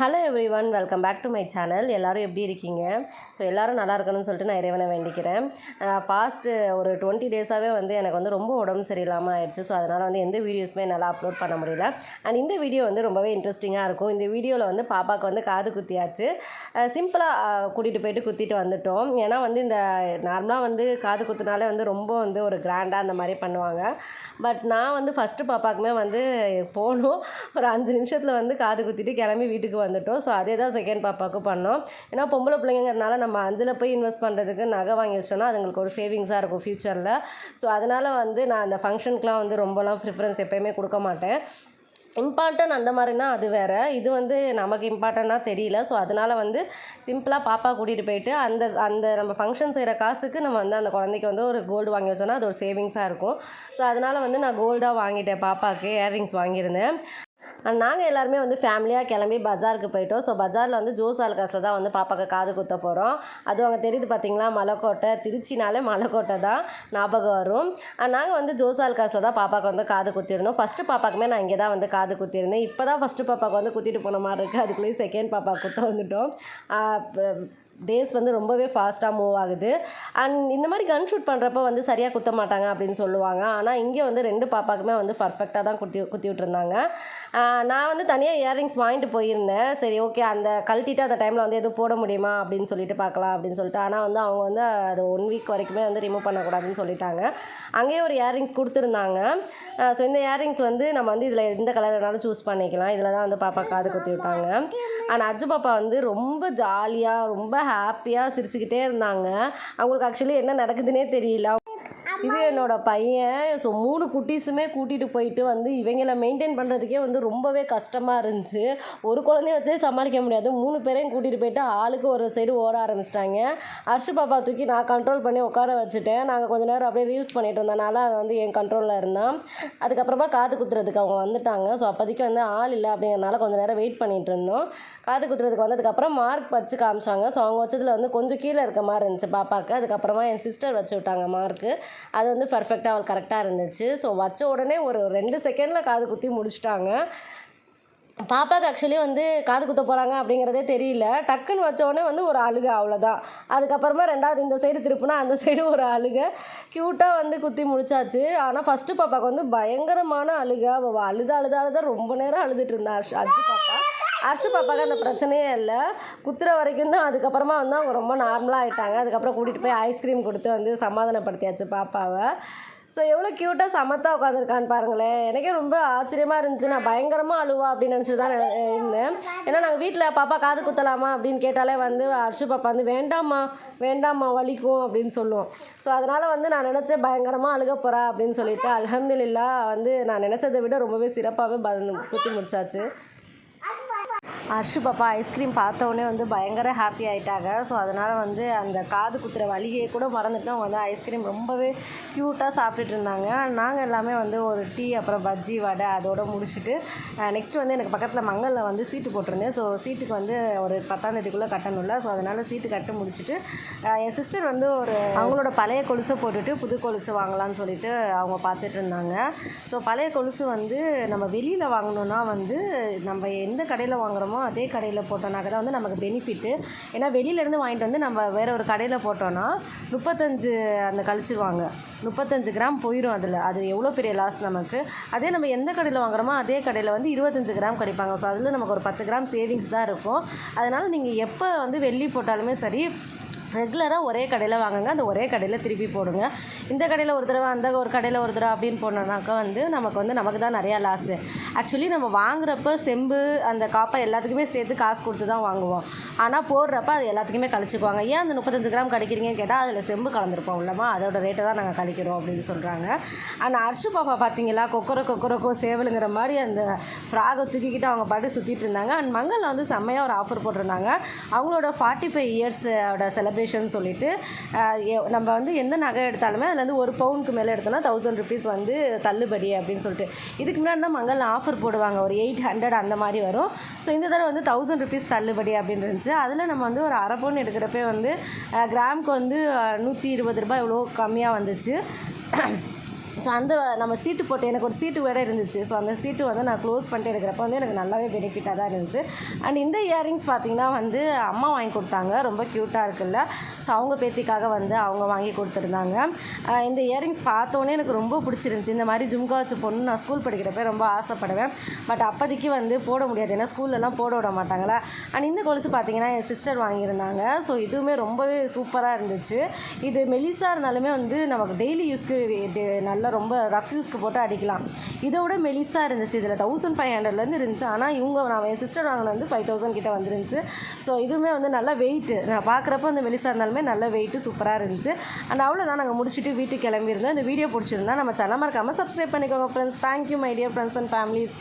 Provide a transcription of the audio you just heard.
Hello everyone welcome back to my channel எல்லோரும் எப்படி இருக்கீங்க? ஸோ எல்லோரும் நல்லா இருக்கணும்னு சொல்லிட்டு நான் இறைவனை வேண்டிக்கிறேன். பாஸ்ட்டு ஒரு டுவெண்ட்டி டேஸாகவே வந்து எனக்கு வந்து ரொம்ப உடம்பு சரியில்லாமல் ஆயிடுச்சு. ஸோ அதனால் வந்து எந்த வீடியோஸுமே என்னால் அப்லோட் பண்ண முடியல. அண்ட் இந்த வீடியோ வந்து ரொம்பவே இன்ட்ரெஸ்டிங்காக இருக்கும். இந்த வீடியோவில் வந்து பாப்பாவுக்கு வந்து காது குத்தியாச்சு. சிம்பிளாக கூட்டிகிட்டு போயிட்டு குத்திட்டு வந்துட்டோம். ஏன்னா வந்து இந்த நார்மலாக வந்து காது குத்துனாலே வந்து ரொம்ப வந்து ஒரு கிராண்டாக அந்த மாதிரி பண்ணுவாங்க. பட் நான் வந்து ஃபஸ்ட்டு பாப்பாக்குமே வந்து போனோம். ஒரு அஞ்சு நிமிஷத்தில் வந்து காது குத்திட்டு கிளம்பி வீட்டுக்கு வந்துட்டோம். ஸோ அதே தான் செகண்ட் பாப்பாவுக்கு பண்ணோம். ஏன்னா பொம்பளை பிள்ளைங்கிறனால நம்ம அதில் போய் இன்வெஸ்ட் பண்ணுறதுக்கு நகை வாங்கி வச்சோன்னா அதுங்களுக்கு ஒரு சேவிங்ஸாக இருக்கும் ஃப்யூச்சரில் ஸோ அதனால் வந்து நான் அந்த ஃபங்க்ஷனுக்குலாம் வந்து ரொம்பலாம் ப்ரிஃபரன்ஸ் எப்போயுமே கொடுக்க மாட்டேன். இம்பார்ட்டன்ட் அந்த மாதிரினா அது வேறு. இது வந்து நமக்கு இம்பார்ட்டண்ட்டாக தெரியல. ஸோ அதனால் வந்து சிம்பிளாக பாப்பா கூட்டிகிட்டு போயிட்டு அந்த அந்த நம்ம ஃபங்க்ஷன் செய்கிற காசுக்கு நம்ம வந்து அந்த குழந்தைக்கு வந்து ஒரு கோல்டு வாங்கி வச்சோன்னா அது ஒரு சேவிங்ஸாக இருக்கும். ஸோ அதனால் வந்து நான் கோல்டாக வாங்கிட்டேன் பாப்பாவுக்கு இயர்ரிங்ஸ் வாங்கியிருந்தேன். நாங்கள் எல்லாருமே வந்து ஃபேமிலியாக கிளம்பி பஜாருக்கு போயிட்டோம். ஸோ பஜாரில் வந்து ஜோஸ் ஆல்காஸில் தான் வந்து பாப்பாக்கு காது குத்த போகிறோம் அதுவும் அங்கே தெரியுது பார்த்தீங்களா மலைக்கோட்டை திருச்சினாலே மலைக்கோட்டை தான் ஞாபகம் வரும். நாங்கள் வந்து ஜோஸ் ஆல்காஸில் தான் பாப்பாவுக்கு வந்து காது குத்திருந்தோம் ஃபஸ்ட்டு பாப்பாக்குமே நான் இங்கே தான் வந்து காது குத்திருந்தேன் இப்போ தான் ஃபஸ்ட்டு பாப்பாவுக்கு வந்து குத்திட்டு போன மாதிரி இருக்குது அதுக்குள்ளேயும் செகண்ட் பாப்பா குத்த வந்துட்டோம். டேஸ் வந்து ரொம்பவே ஃபாஸ்ட்டாக மூவ் ஆகுது. அண்ட் இந்த மாதிரி கன் ஷூட் பண்ணுறப்ப வந்து சரியாக குத்த மாட்டாங்க அப்படின்னு சொல்லுவாங்க. ஆனால் இங்கே வந்து ரெண்டு பாப்பாக்குமே வந்து பர்ஃபெக்டாக தான் குத்தி குத்தி விட்ருந்தாங்க நான் வந்து தனியாக இயரிங்ஸ் வாங்கிட்டு போயிருந்தேன். சரி ஓகே அந்த கழட்டிட்டு அந்த டைமில் வந்து எதுவும் போட முடியுமா அப்படின்னு சொல்லிட்டு பார்க்கலாம் அப்படின்னு சொல்லிட்டு. ஆனால் வந்து அவங்க வந்து அது ஒன் வீக் வரைக்குமே வந்து ரிமூவ் பண்ணக்கூடாதுன்னு சொல்லிட்டாங்க. அங்கேயே ஒரு இயரிங்ஸ் கொடுத்துருந்தாங்க. ஸோ இந்த இயரிங்ஸ் வந்து நம்ம வந்து இதில் எந்த கலர் வேணாலும் சூஸ் பண்ணிக்கலாம். இதில் தான் வந்து பாப்பா காது குத்தி விட்டாங்க. ஆனால் அஜு பாப்பா வந்து ரொம்ப ஜாலியாக ரொம்ப ஹாப்பியாக சிரிச்சுக்கிட்டே இருந்தாங்க. அவங்களுக்கு ஆக்சுவலி என்ன நடக்குதுன்னே தெரியல. இது என்னோட பையன் ஸோ மூணு குட்டீஸுமே கூட்டிகிட்டு போயிட்டு வந்து இவங்கள மெயின்டைன் பண்ணுறதுக்கே வந்து ரொம்பவே கஷ்டமாக இருந்துச்சு. ஒரு குழந்தைய வச்சே சமாளிக்க முடியாது. மூணு பேரையும் கூட்டிகிட்டு போயிட்டு ஆளுக்கு ஒரு சைடு ஓட ஆரம்பிச்சிட்டாங்க. அர்ஷு பாப்பா தூக்கி நான் கண்ட்ரோல் பண்ணி உட்கார வச்சுட்டேன். நாங்கள் கொஞ்ச நேரம் அப்படியே ரீல்ஸ் பண்ணிட்டு இருந்தனால அவன் வந்து என் கண்ட்ரோலில் இருந்தான். அதுக்கப்புறமா காது குத்துறதுக்கு அவங்க வந்துட்டாங்க. ஸோ அப்போதைக்கு வந்து ஆள் இல்லை அப்படிங்கிறனால கொஞ்சம் நேரம் வெயிட் பண்ணிகிட்டு இருந்தோம். காது குத்துறதுக்கு வந்ததுக்கப்புறம் மார்க் வச்சு காமிச்சாங்க. ஸோ அவங்க வச்சதில் வந்து கொஞ்சம் கீழே இருக்க மாதிரி இருந்துச்சு பாப்பாவுக்கு அதுக்கப்புறமா என் சிஸ்டர் வச்சு விட்டாங்க மார்க்கு அது வந்து பர்ஃபெக்டாக அவள் கரெக்டாக இருந்துச்சு. ஸோ வச்ச உடனே ஒரு ரெண்டு செகண்டில் காது குத்தி முடிச்சிட்டாங்க. பாப்பாவுக்கு ஆக்சுவலி வந்து காது குத்த போகிறாங்க அப்படிங்கிறதே தெரியல. டக்குன்னு வச்ச உடனே வந்து ஒரு அழுகை அவ்வளோதான் அதுக்கப்புறமா ரெண்டாவது இந்த சைடு திருப்புனா அந்த சைடு ஒரு அழுகை. க்யூட்டாக வந்து குத்தி முடிச்சாச்சு. ஆனால் ஃபஸ்ட்டு பாப்பாவுக்கு வந்து பயங்கரமான அழுகை. அவள் அழுத அழுத அழுத ரொம்ப நேரம் அழுதுட்டு இருந்தா. அஜி பாப்பா அர்ஷு பாப்பாவுக்கு அந்த பிரச்சனையே இல்லை. குத்துற வரைக்கும் தான் அதுக்கப்புறமா வந்து அவங்க ரொம்ப நார்மலாக ஆகிட்டாங்க அதுக்கப்புறம் கூட்டிகிட்டு போய் ஐஸ்கிரீம் கொடுத்து வந்து சமாதானப்படுத்தியாச்சு பாப்பாவை. ஸோ எவ்வளோ க்யூட்டாக சமத்தாக உட்காந்துருக்கான்னு பாருங்களேன். எனக்கே ரொம்ப ஆச்சரியமாக இருந்துச்சு. நான் பயங்கரமாக அழுவா அப்படின்னு நினச்சிட்டு தான் இருந்தேன். ஏன்னா நாங்கள் வீட்டில் பாப்பா காது குத்தலாமா அப்படின்னு கேட்டாலே வந்து அர்ஷு பாப்பா வந்து வேண்டாம்மா வேண்டாம்மா வலிக்கும் அப்படின்னு சொல்லுவோம். ஸோ அதனால் வந்து நான் நினச்சேன் பயங்கரமாக அழுக போகிறா அப்படின்னு சொல்லிட்டு அலமதுல்லா வந்து நான் நினச்சதை விட ரொம்பவே சிறப்பாகவே குத்தி முடிச்சாச்சு. அர்ஷு பாப்பா ஐஸ்கிரீம் பார்த்தோன்னே வந்து பயங்கர ஹாப்பி ஆகிட்டாங்க ஸோ அதனால் வந்து அந்த காது குத்துற வழியை கூட மறந்துட்டு அவங்க வந்து ஐஸ்கிரீம் ரொம்பவே க்யூட்டாக சாப்பிட்டுட்டு இருந்தாங்க. நாங்கள் எல்லாமே வந்து ஒரு டீ அப்புறம் பஜ்ஜி வடை அதோட முடிச்சுட்டு நெக்ஸ்ட் வந்து எனக்கு பக்கத்தில் மங்களில் வந்து சீட்டு போட்டிருந்தேன். ஸோ சீட்டுக்கு வந்து ஒரு பத்தாந்தேதிக்குள்ளே கட்டணும்ல. ஸோ அதனால் சீட்டு கட்ட முடிச்சுட்டு என் சிஸ்டர் வந்து ஒரு அவங்களோட பழைய கொலுசை போட்டுட்டு புது கொலுசு வாங்கலாம்னு சொல்லிட்டு அவங்க பார்த்துட்டு இருந்தாங்க. ஸோ பழைய கொலுசு வந்து நம்ம வெளியில் வாங்கணுன்னா வந்து நம்ம எந்த கடையில் வாங்குகிறோமோ அதே கடையில் போட்டோம்னாக்க தான் வந்து நமக்கு பெனிஃபிட்டு ஏன்னா வெளியிலேருந்து வாங்கிட்டு வந்து நம்ம வேறு ஒரு கடையில் போட்டோன்னா முப்பத்தஞ்சு அந்த கழிச்சிருவாங்க. முப்பத்தஞ்சு கிராம் போயிடும் அதில். அது எவ்வளோ பெரிய லாஸ் நமக்கு? அதே நம்ம எந்த கடையில் வாங்குறோமோ அதே கடையில் வந்து இருபத்தஞ்சு கிராம் கிடைப்பாங்க. ஸோ அதில் நமக்கு ஒரு பத்து கிராம் சேவிங்ஸ் தான் இருக்கும். அதனால் நீங்கள் எப்போ வந்து வெள்ளி போட்டாலுமே சரி ரெகுலராக ஒரே கடையில் வாங்குங்க. அந்த ஒரே கடையில் திருப்பி போடுங்க. இந்த கடையில் ஒரு தடவை அந்த ஒரு கடையில் ஒரு தடவை அப்படின்னு போனோம்னாக்கா வந்து நமக்கு வந்து நமக்கு தான் நிறையா லாஸு ஆக்சுவலி நம்ம வாங்குறப்ப செம்பு அந்த காப்பை எல்லாத்துக்குமே சேர்த்து காசு கொடுத்து தான் வாங்குவோம். ஆனால் போடுறப்ப அது எல்லாத்துக்குமே கழிச்சுக்குவாங்க. ஏன் அந்த முப்பத்தஞ்சு கிராம் கழிக்கிறீங்கன்னு கேட்டால் அதில் செம்பு கலந்துருப்போம் உள்ளமா. அதோட ரேட்டை தான் நாங்கள் கழிக்கிறோம் அப்படின்னு சொல்கிறாங்க ஆனால் அர்ஷு பாப்பா பார்த்தீங்களா கொக்கரோ கொக்கரோக்கோ சேவலுங்கிற மாதிரி அந்த ஃப்ராகை தூக்கிக்கிட்டு அவங்க பாட்டு சுற்றிட்டு இருந்தாங்க. அண்ட் மங்களில் வந்து செம்மையாக ஒரு ஆஃபர் போட்டிருந்தாங்க. அவங்களோட ஃபார்ட்டி ஃபைவ் இயர்ஸோட செலிப்ரேஷன் சொல்லிட்டு நம்ம வந்து எந்த நகை எடுத்தாலுமே அதில் வந்து ஒரு பவுனுக்கு மேலே எடுத்தோம்னா தௌசண்ட் ருபீஸ் வந்து தள்ளுபடி அப்படின்னு சொல்லிட்டு. இதுக்கு முன்னாடி தான் மங்கள் ஆஃபர் போடுவாங்க. ஒரு எயிட் ஹண்ட்ரட் அந்த மாதிரி வரும். ஸோ இந்த தடவை வந்து தௌசண்ட் ருபீஸ் தள்ளுபடி அப்படின்னு இருந்துச்சு. அதில் நம்ம வந்து ஒரு அரை பவுன் எடுக்கிறப்ப வந்து கிராமுக்கு வந்து நூற்றி இருபது ரூபாய் இவ்வளோ கம்மியாக வந்துச்சு. ஸோ அந்த நம்ம சீட்டு போட்டு எனக்கு ஒரு சீட்டு கூட இருந்துச்சு. ஸோ அந்த சீட்டு வந்து நான் க்ளோஸ் பண்ணிட்டு எடுக்கிறப்ப வந்து எனக்கு நல்லாவே பெனிஃபிட்டாக தான் இருந்துச்சு. அண்ட் இந்த இயரிங்ஸ் பார்த்திங்கன்னா வந்து அம்மா வாங்கி கொடுத்தாங்க. ரொம்ப க்யூட்டாக இருக்குல்ல. ஸோ அவங்க பேத்திக்காக வந்து அவங்க வாங்கி கொடுத்துருந்தாங்க. இந்த இயரிங்ஸ் பார்த்தோன்னே எனக்கு ரொம்ப பிடிச்சிருந்துச்சி. இந்த மாதிரி ஜும்கா வச்சு பொண்ணு நான் ஸ்கூல் படிக்கிறப்ப ரொம்ப ஆசைப்படுவேன். பட் அப்போதைக்கு வந்து போட முடியாது. ஏன்னா ஸ்கூல்லலாம் போட விட மாட்டாங்களா? அண்ட் இந்த கொலுசு பார்த்தீங்கன்னா என் சிஸ்டர் வாங்கியிருந்தாங்க. ஸோ இதுவுமே ரொம்பவே சூப்பராக இருந்துச்சு. இது மெலிசாக இருந்தாலுமே வந்து நமக்கு டெய்லி யூஸ்க்கு இது நல்லா ரொம்ப ரஃப்யூஸ்க்கு போட்டு அடிக்கலாம். இதை விட மெலிசாக இருந்துச்சு. இதில் தௌசண்ட் ஃபைவ் ஹண்ட்ரட்லேருந்து இருந்துச்சு. ஆனால் இவங்க நான் என் சிஸ்டர் வாங்கினது வந்து ஃபைவ் தௌசண்ட் கிட்டே வந்துருந்துச்சு. ஸோ இதுவுமே வந்து நல்லா வெயிட்டு நான் பார்க்குறப்ப அந்த மெலிசாக இருந்தாலுமே நல்ல வெயிட்டு சூப்பராக இருந்துச்சு. அண்ட் அவ்வளோதான் நாங்கள் முடிச்சுட்டு வீட்டுக்கு கிளம்பியிருந்தோம். இந்த வீடியோ பிடிச்சிருந்தா நம்ம சேனல் மறக்காமல் சப்ஸ்கிரைப் பண்ணிக்கோங்க friends thank you my dear friends and families